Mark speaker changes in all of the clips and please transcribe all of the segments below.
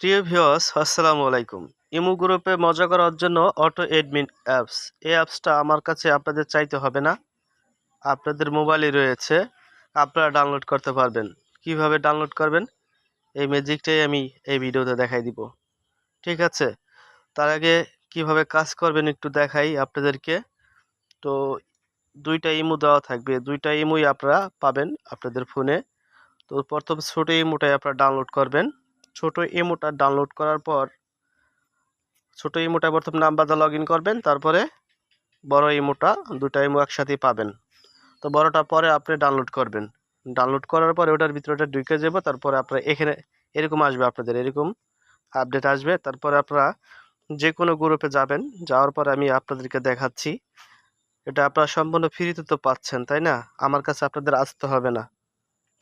Speaker 1: প্রিয় ভিউয়ার্স, আসসালামু আলাইকুম। ইমু গ্রুপে মজা করার জন্য অটো এডমিন অ্যাপস। এই অ্যাপসটা আমার কাছে আপনাদের চাইতে হবে না। আপনাদের মোবাইলে রয়েছে। আপনারা ডাউনলোড করতে পারবেন। কীভাবে ডাউনলোড করবেন? এই ম্যাজিকটাই আমি এই ভিডিওতে দেখাই দিব। ঠিক আছে? তার আগে কীভাবে কাজ করবেন একটু দেখাই আপনাদেরকে। তো দুইটা ইমু দেওয়া থাকবে। দুইটা ইমুই আপনারা পাবেন আপনাদের ফোনে। তো প্রথম ছোটো ইমুটাই আপনারা ডাউনলোড করবেন। ছোট ইমোটা ডাউনলোড করার পর ছোট ইমোটা প্রথম নাম্বারটা লগ ইন করবেন, তারপরে বড় ইমোটা দুটা ইমো একসাথেই পাবেন। তো বড়টা পরে আপনি ডাউনলোড করবেন। ডাউনলোড করার পরে ওটার ভিতরে ঢুকে যাব, তারপরে আপনারা এখানে এরকম আসবে আপনাদের, এরকম আপডেট আসবে। তারপরে আপনারা যে কোনো গ্রুপে যাবেন, যাওয়ার পরে আমি আপনাদেরকে দেখাচ্ছি। এটা আপনারা সম্পূর্ণ ফ্রিতে তো পাচ্ছেন, তাই না? আমার কাছে আপনাদের আসতে হবে না।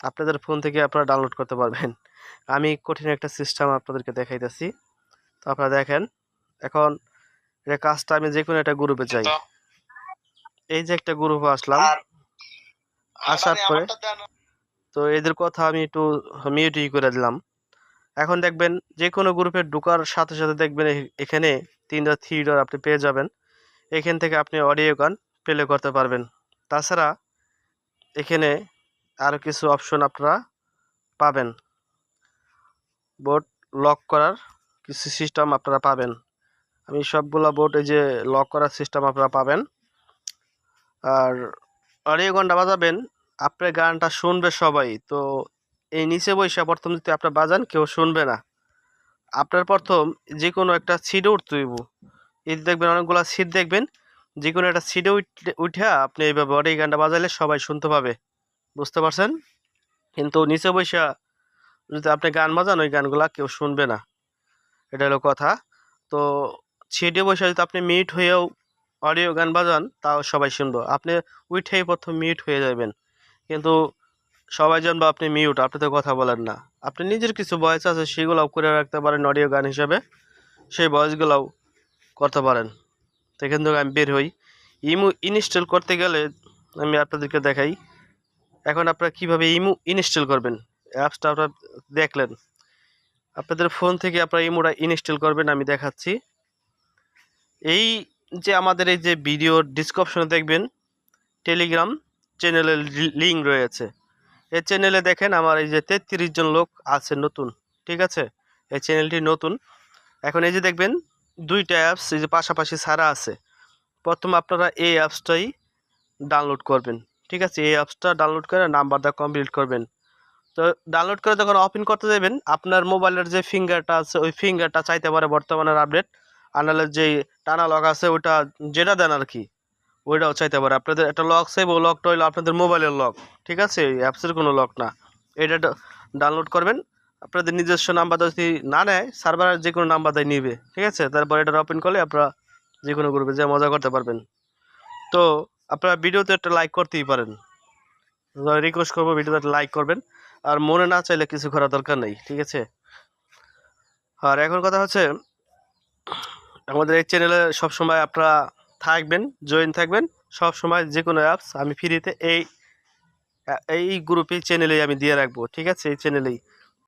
Speaker 1: আপনাদের ফোন থেকে আপনারা ডাউনলোড করতে পারবেন। আমি কঠিন একটা সিস্টেম আপনাদেরকে দেখাইতেছি। তো আপনারা দেখেন এখন এটা কাজটা আমি যে কোনো একটা গ্রুপে যাই। এই যে একটা গ্রুপে আসলাম আসার পরে তো এদের কথা আমি একটু মিউটই করে দিলাম। এখন দেখবেন যে কোনো গ্রুপে ঢোকার সাথে সাথে দেখবেন এখানে তিনটা থ্রি ডট আপনি পেয়ে যাবেন। এখান থেকে আপনি অডিও গান প্লে করতে পারবেন। তাছাড়া এখানে আরও কিছু অপশন আপনারা পাবেন। বোর্ড লক করার কিছু সিস্টেম আপনারা পাবেন। আমি সবগুলা বোর্ড এই যে লক করার সিস্টেম আপনারা পাবেন। আর অডিও গানটা বাজাবেন আপনার গানটা শুনবে সবাই। তো এই নিচে বৈশা প্রথম যদি আপনার বাজান, কেউ শুনবে না। আপনার প্রথম যে কোনো একটা সিডে উঠতে হইব। এই দেখবেন অনেকগুলো সিট দেখবেন যে কোনো একটা উঠলে উঠে আপনি এইভাবে অডিও গানটা বাজালে সবাই শুনতে পাবে। বুঝতে পারছেন? কিন্তু নিচে বৈশা যদি আপনি গান বাজান, ওই গানগুলা কেউ শুনবে না। এটা হলো কথা। তো সিটে বসে যদি আপনি মিউট হয়েও অডিও গান বাজান, তাও সবাই শুনব। আপনি উঠেই প্রথম মিউট হয়ে যাবেন। কিন্তু সবাই জানব আপনি মিউট আপনি তো কথা বলেন না। আপনি নিজের কিছু ভয়েস আছে, সেগুলোও করে রাখতে পারেন অডিও গান হিসাবে। সেই ভয়েসগুলোও করতে পারেন। তো থেকে আমি বের হই। ইমু ইনস্টল করতে গেলে আমি আপনাদেরকে দেখাই। এখন আপনারা কীভাবে ইমু ইনস্টল করবেন? অ্যাপসটা আপনারা দেখলেন। আপনাদের ফোন থেকে আপনারা ইমোটা ইনস্টল করবেন, আমি দেখাচ্ছি। এই যে আমাদের এই যে ভিডিও ডিসক্রিপশনে দেখবেন, টেলিগ্রাম চ্যানেলের লিঙ্ক রয়েছে। এই চ্যানেলে দেখেন আমার এই যে তেত্রিশ জন লোক আছে নতুন, ঠিক আছে? এই চ্যানেলটি নতুন। এখন এই যে দেখবেন, দুইটা অ্যাপস এই যে পাশাপাশি সারা আছে। প্রথম আপনারা এই অ্যাপসটাই ডাউনলোড করবেন, ঠিক আছে? এই অ্যাপসটা ডাউনলোড করে নাম্বারটা কমপ্লিট করবেন। তো ডাউনলোড করে যখন ওপেন করতে যাবেন, আপনার মোবাইলের যে ফিঙ্গারটা আছে, ওই ফিঙ্গারটা চাইতে পারে বর্তমানের আপডেট আনালে যে টানা লক আছে ওটা যেটা দেন আর কি, ওইটাও চাইতে পারে। আপনাদের একটা লক চাইব লকটা হইল আপনাদের মোবাইলের লক ঠিক আছে? অ্যাপসের কোনো লক না। এটা ডাউনলোড করবেন, আপনাদের নিজস্ব নাম্বার যদি না নেয় সার্ভারের যে কোনো নাম্বার দেয় নিবে, ঠিক আছে? তারপর এটা ওপেন করলে আপনারা যে কোনো গ্রুপে যে মজা করতে পারবেন। তো আপনারা ভিডিওতে একটা লাইক করতেই পারেন। রিকোয়েস্ট করব ভিডিওতে একটা লাইক করবেন। আর মনে না চাইলে কিছু করার দরকার নেই, ঠিক আছে? আর এখন কথা হচ্ছে, আমাদের এই চ্যানেলে সবসময় আপনারা থাকবেন জয়েন থাকবেন সব সময় যে কোনো অ্যাপস আমি ফ্রিতে এই এই গ্রুপে চ্যানেলেই আমি দিয়ে রাখব, ঠিক আছে? এই চ্যানেলেই